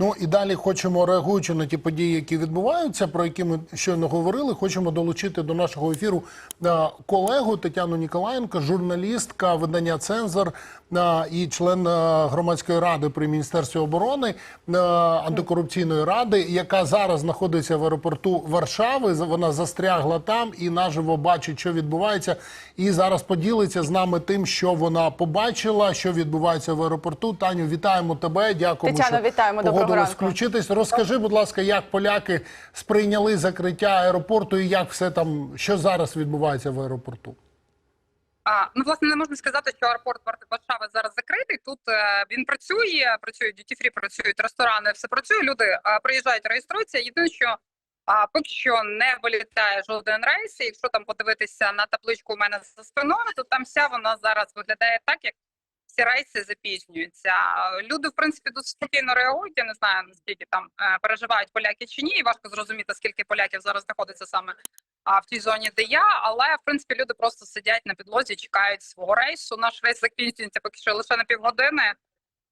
Ну і далі хочемо, реагуючи на ті події, які відбуваються, про які ми щойно говорили, хочемо долучити до нашого ефіру е, колегу Тетяну Ніколаєнко, журналістка видання Цензор е, і член е, громадської ради при міністерстві оборони антикорупційної ради, яка зараз знаходиться в аеропорту Варшави. Вона застрягла там і наживо бачить, що відбувається, і зараз поділиться з нами тим, що вона побачила, що відбувається в аеропорту. Таню, вітаємо тебе. Дякуємо. Тетяно, що вітаємо. Доброго ранку. включитись. Розкажи, будь ласка, як поляки сприйняли закриття аеропорту і як все там, що зараз відбувається в аеропорту? А, ну, власне, не можна сказати, що аеропорт Варшави зараз закритий. Тут е, він працює, працює duty free, працюють ресторани, все працює. Люди е, приїжджають, реєструються. Єдине, що а, поки що не вилітає жоден рейс. І якщо там подивитися на табличку у мене за спиною, то там вся вона зараз виглядає так, як всі рейси запізнюються. Люди, в принципі, досить спокійно реагують. Я не знаю наскільки там е, переживають поляки чи ні. Важко зрозуміти, скільки поляків зараз знаходиться саме в тій зоні, де я, але в принципі люди просто сидять на підлозі, чекають свого рейсу. Наш рейс закінчується поки що лише на півгодини.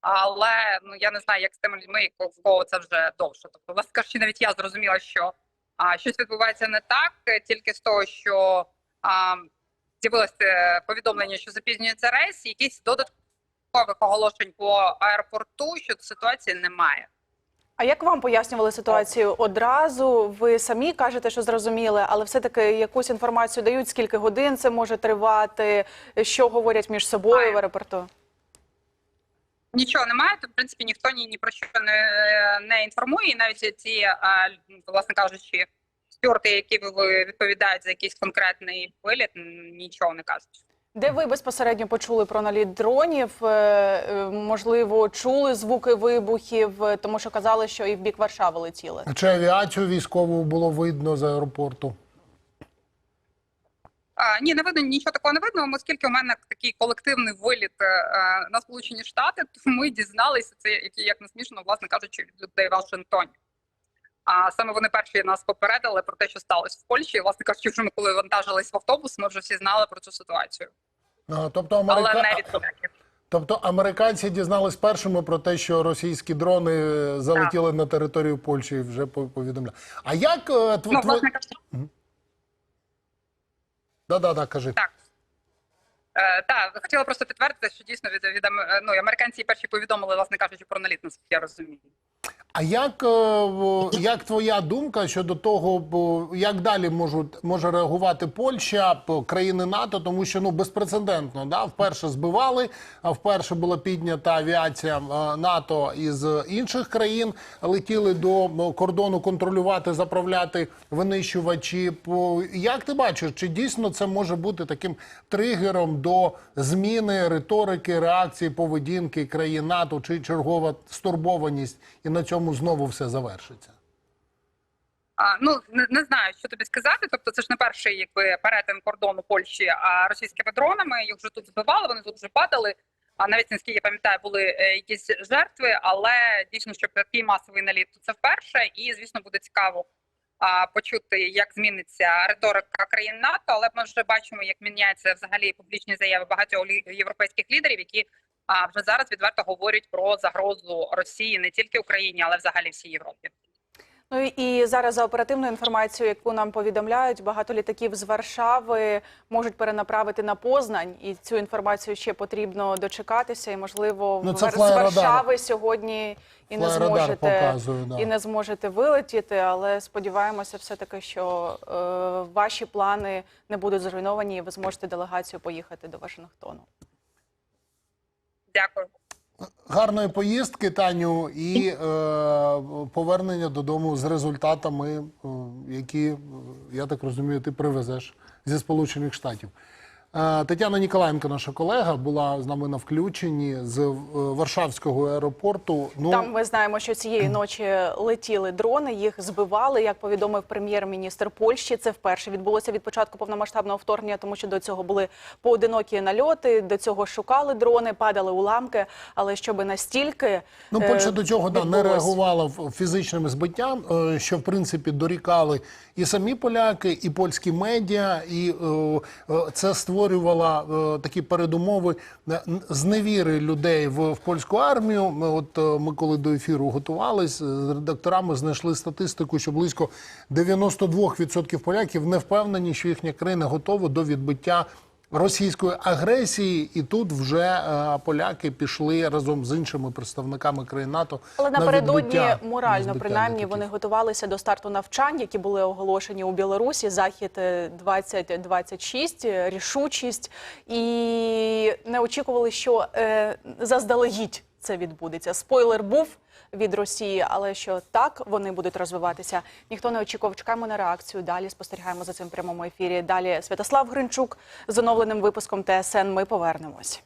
Але ну я не знаю, як з тими людьми, в кого це вже довше. Тобто, власне кажучи, навіть я зрозуміла, що а, щось відбувається не так, тільки з того, що а, з'явилося е, повідомлення, що запізнюється рейс, якісь додаткових оголошень по аеропорту щодо ситуації немає. А як вам пояснювали ситуацію одразу? Ви самі кажете, що зрозуміли, але все-таки якусь інформацію дають, скільки годин це може тривати, що говорять між собою в аеропорту? Нічого немає, то в принципі ніхто ні, ні про що не, не інформує. І навіть ці, а, власне кажучи, стюарти, які ви- відповідають за якийсь конкретний виліт, нічого не кажуть. Де ви безпосередньо почули про наліт дронів? Е, е, Можливо, чули звуки вибухів, е, тому що казали, що і в бік Варшави летіли. Чи авіацію військову було видно з аеропорту? А, ні, не видно нічого такого не видно, оскільки у мене такий колективний виліт на Сполучені Штати, то ми дізналися це, які як не смішно, власне кажучи, від людей в Вашингтоні. А саме вони перші нас попередили про те, що сталося в Польщі. І, власне кажучи, вже ми коли вантажились в автобус, ми вже всі знали про цю ситуацію, А, Тобто, але не від поляків. тобто американці дізнались першими про те, що російські дрони е, залетіли на територію Польщі і вже повідомляли. А як е, тв... Ну, власне кажучи, Да-да-да, кажи. Так. Е, так, хотіла просто підтвердити, що дійсно від, від е, ну, американці перші повідомили, власне кажучи, про наліт, наскільки я розумію. А як, е, як твоя думка щодо того, як далі можуть може реагувати Польща, країни НАТО, тому що ну безпрецедентно, да? Вперше збивали, вперше була піднята авіація е, НАТО із інших країн, летіли до ну, кордону контролювати, заправляти винищувачі. Як ти бачиш, чи дійсно це може бути таким тригером до зміни риторики, реакції, поведінки країн НАТО, чи чергова стурбованість, і на цьому знову все завершиться? А, ну не, не знаю, що тобі сказати. Тобто, це ж не перший якби перетин кордону Польщі а російськими дронами. Їх вже тут збивали, вони тут вже падали. А навіть наскільки я пам'ятаю, були е, якісь жертви, але дійсно, що такий масовий наліт то це вперше, і звісно буде цікаво а, почути, як зміниться риторика країн НАТО. Але ми вже бачимо, як міняються взагалі публічні заяви багатьох європейських лідерів, які а, вже зараз відверто говорять про загрозу Росії не тільки Україні, але взагалі всій Європі. Ну і зараз за оперативною інформацією, яку нам повідомляють, багато літаків з Варшави можуть перенаправити на Познань, і цю інформацію ще потрібно дочекатися. І можливо, Ну, це з. Варшави сьогодні і не зможете показує, да. і не зможете вилетіти. Але сподіваємося, все таки, що е, ваші плани не будуть зруйновані, і ви зможете делегацію поїхати до Вашингтону. Дякую. Гарної поїздки, Таню, і е, повернення додому з результатами, е, які, е, я так розумію, ти привезеш зі Сполучених Штатів. Е, Тетяна Ніколаєнко, наша колега, була з нами на включенні з е, Варшавського аеропорту. Ну, Там ми знаємо, що цієї ночі летіли дрони, їх збивали. Як повідомив прем'єр-міністр Польщі, це вперше відбулося від початку повномасштабного вторгнення, тому що до цього були поодинокі нальоти, до цього шукали дрони, падали уламки. Але щоб настільки Ну, е, Польща до цього да, не реагувала фізичним збиттям, е, що в принципі дорікали і самі поляки, і польські медіа, і е, е, це створює створювала е, такі передумови е, н- зневіри людей в, в польську армію. Ми, от е, ми коли до ефіру готувались з редакторами, знайшли статистику, що близько 92% поляків не впевнені, що їхня країна готова до відбиття. Російської агресії, і тут вже е, поляки пішли разом з іншими представниками країн НАТО. Але на напередодні відбиття морально, принаймні, вони готувалися до старту навчань, які були оголошені у Білорусі. Захід е, 2026, е, рішучість, і не очікували, що е, заздалегідь це відбудеться. Спойлер був від Росії, але що так вони будуть розвиватися. Ніхто не очікував. Чекаємо на реакцію. Далі спостерігаємо за цим прямому ефірі. Далі Святослав Гринчук з оновленим випуском ТСН. Ми повернемось.